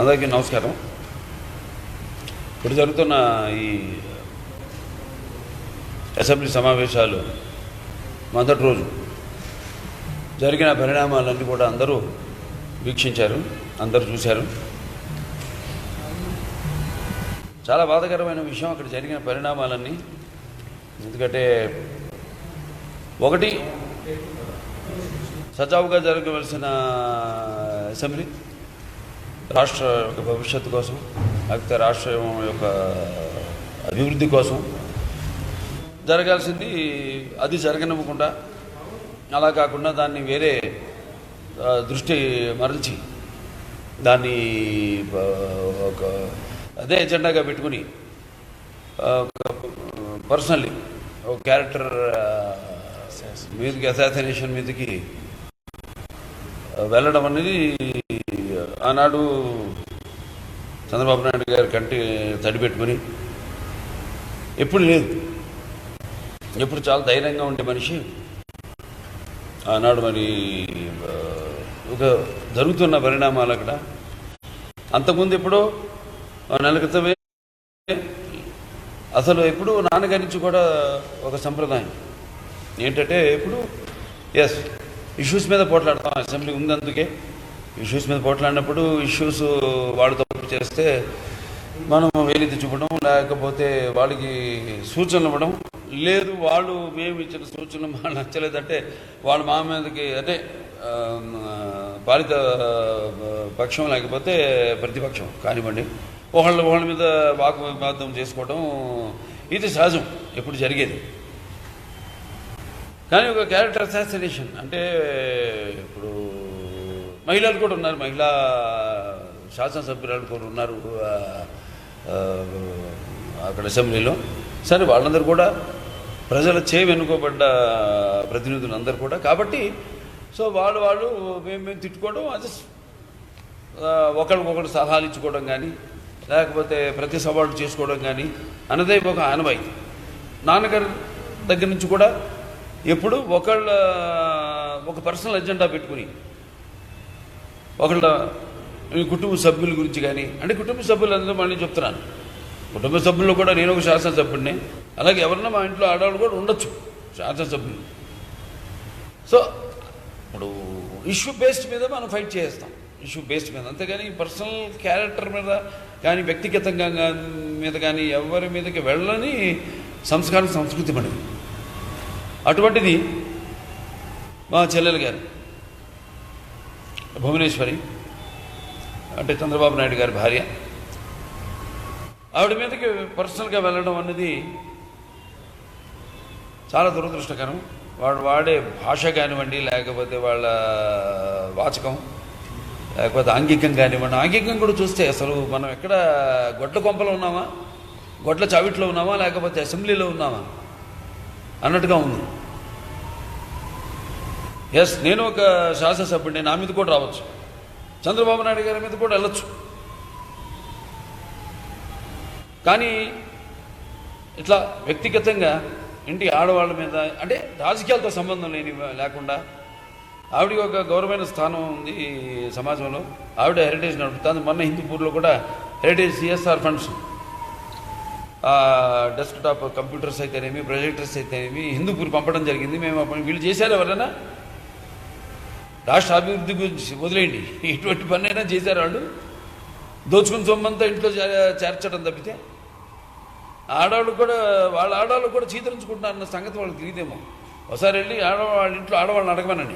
అందరికీ నమస్కారం. ఇప్పుడు జరుగుతున్న ఈ అసెంబ్లీ సమావేశాలు మొదటి రోజు జరిగిన పరిణామాలన్నీ కూడా అందరూ వీక్షించారు అందరూ చూశారు. చాలా బాధాకరమైన విషయం అక్కడ జరిగిన పరిణామాలన్నీ. ఎందుకంటే ఒకటి సజావుగా జరగవలసిన అసెంబ్లీ రాష్ట్ర యొక్క భవిష్యత్తు కోసం లేకపోతే రాష్ట్రం యొక్క అభివృద్ధి కోసం జరగాల్సింది అది జరగనివ్వకుండా అలా కాకుండా దాన్ని వేరే దృష్టి మరల్చి దాన్ని ఒక అదే ఎజెండాగా పెట్టుకుని ఒక పర్సనల్లీ ఒక క్యారెక్టర్ మీదకి అసాసినేషన్ మీదకి వెళ్ళడం అనేది ఆనాడు చంద్రబాబు నాయుడు గారి కంటి తడిపెట్టుకుని ఎప్పుడు లేదు. ఎప్పుడు చాలా ధైర్యంగా ఉండే మనిషి. ఆనాడు మరి ఒక జరుగుతున్న పరిణామాలు అక్కడ. అంతకుముందు ఎప్పుడో ఆ నెల క్రితమే అసలు ఎప్పుడు నాన్నగారి నుంచి కూడా ఒక సంప్రదాయం. ఏంటంటే ఎప్పుడు ఎస్ ఇష్యూస్ మీద పోట్లాడతాం అసెంబ్లీ ఉంది అందుకే ఇష్యూస్ మీద పోట్లాడినప్పుడు ఇష్యూస్ వాళ్ళు తప్పు చేస్తే మనం వేలెత్తి చూపడం లేకపోతే వాళ్ళకి సూచనలు ఇవ్వడం. లేదు వాళ్ళు మేము ఇచ్చిన సూచనలు మాకు నచ్చలేదంటే వాళ్ళు మా మీదకి అంటే ఆ, పాలిత పక్షం లేకపోతే ప్రతిపక్షం కానివ్వండి. ఒకళ్ళ ఒకళ్ళ మీద వాగ్వాదం చేసుకోవడం ఇది సహజం ఎప్పుడు జరిగేది. కానీ ఒక క్యారెక్టర్ అసాసినేషన్ అంటే మహిళలు కూడా ఉన్నారు. మహిళా శాసనసభ్యురాలు కూడా ఉన్నారు అక్కడ అసెంబ్లీలో. సరే వాళ్ళందరూ కూడా ప్రజల చే వెనుకోబడ్డ ప్రతినిధులు అందరూ కూడా. కాబట్టి సో వాళ్ళు వాళ్ళు మేము మేము తిట్టుకోవడం అది ఒకరికొకరు సలహాలు ఇచ్చుకోవడం కానీ లేకపోతే ప్రతి సవాళ్ళు చేసుకోవడం కానీ అన్నదే ఒక ఆనవాయితీ నాన్నగారి దగ్గర నుంచి కూడా ఎప్పుడు ఒకళ్ళ ఒక పర్సనల్ ఎజెండా పెట్టుకుని ఒకళ్ళ మీ కుటుంబ సభ్యుల గురించి కానీ అంటే కుటుంబ సభ్యులందరూ మళ్ళీ చెప్తున్నాను కుటుంబ సభ్యుల్లో కూడా నేను ఒక శాసనసభ్యుడిని. అలాగే ఎవరన్నా మా ఇంట్లో ఆడవాళ్ళు కూడా ఉండొచ్చు శాసనసభ్యులు. సో ఇప్పుడు ఇష్యూ బేస్డ్ మీద మనం ఫైట్ చేస్తాం. ఇష్యూ బేస్డ్ మీద. అంతేగాని పర్సనల్ క్యారెక్టర్ మీద కానీ వ్యక్తిగతంగా మీద కానీ ఎవరి మీదకి వెళ్ళని సంస్కారం సంస్కృతి మనది. అటువంటిది మా చెల్లెలు గారు భువనేశ్వరి అంటే చంద్రబాబు నాయుడు గారి భార్య. ఆవిడ మీదకి పర్సనల్గా వెళ్ళడం అన్నది చాలా దురదృష్టకరం. వాడు వాడే భాష కానివ్వండి లేకపోతే వాళ్ళ వాచకం లేకపోతే ఆంగికం కానివ్వండి. ఆంగికం కూడా చూస్తే అసలు మనం ఎక్కడ గొడ్ల కొంపలో ఉన్నామా? గొడ్ల చావిట్లో ఉన్నామా? లేకపోతే అసెంబ్లీలో ఉన్నామా? అన్నట్టుగా ఉంది. ఎస్ నేను ఒక శాసనసభ్యుడిని నా మీద కూడా రావచ్చు. చంద్రబాబు నాయుడు గారి మీద కూడా వెళ్ళొచ్చు. కానీ ఇట్లా వ్యక్తిగతంగా ఇంటి ఆడవాళ్ళ మీద అంటే రాజకీయాలతో సంబంధం లేని లేకుండా ఆవిడకి ఒక గౌరవమైన స్థానం ఉంది సమాజంలో. ఆవిడ హెరిటేజ్ నడుపుతుంది. మొన్న హిందూపూర్లో కూడా Heritage CSR funds desktop computers అయితేనేమి ప్రొజెక్టర్స్ అయితేనేమి హిందూపూర్ పంపడం జరిగింది. మేము వీళ్ళు చేశారు ఎవరైనా? రాష్ట్ర అభివృద్ధి గురించి వదిలేయండి. ఎటువంటి పని అయినా చేశారు వాళ్ళు. దోచుకుని సొమ్మంతా ఇంట్లో చే- చేర్చడం తప్పితే. ఆడవాళ్ళు కూడా వాళ్ళ ఆడవాళ్ళు కూడా చీతరించుకుంటున్నారు అన్న సంగతి వాళ్ళకి తెలియదేమో. ఒకసారి వెళ్ళి ఆడవాళ్ళ వాళ్ళ ఇంట్లో ఆడవాళ్ళని అడగమనండి.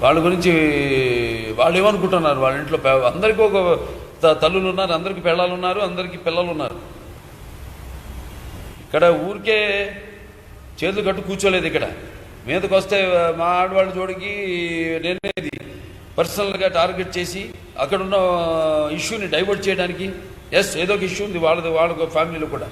వాళ్ళ గురించి వాళ్ళు ఏమనుకుంటున్నారు? వాళ్ళ ఇంట్లో అందరికీ ఒక తల్లులు ఉన్నారు అందరికీ పిల్లలు ఉన్నారు అందరికీ పిల్లలు ఉన్నారు. ఇక్కడ ఊరికే చేతులు కట్టు కూర్చోలేదు ఇక్కడ. మీదకి వస్తే మా ఆడవాళ్ళ జోడికి నేనేది పర్సనల్గా టార్గెట్ చేసి అక్కడున్న ఇష్యూని డైవర్ట్ చేయడానికి ఎస్ ఏదో ఒక ఇష్యూ ఉంది వాళ్ళది వాళ్ళ ఫ్యామిలీలో కూడా.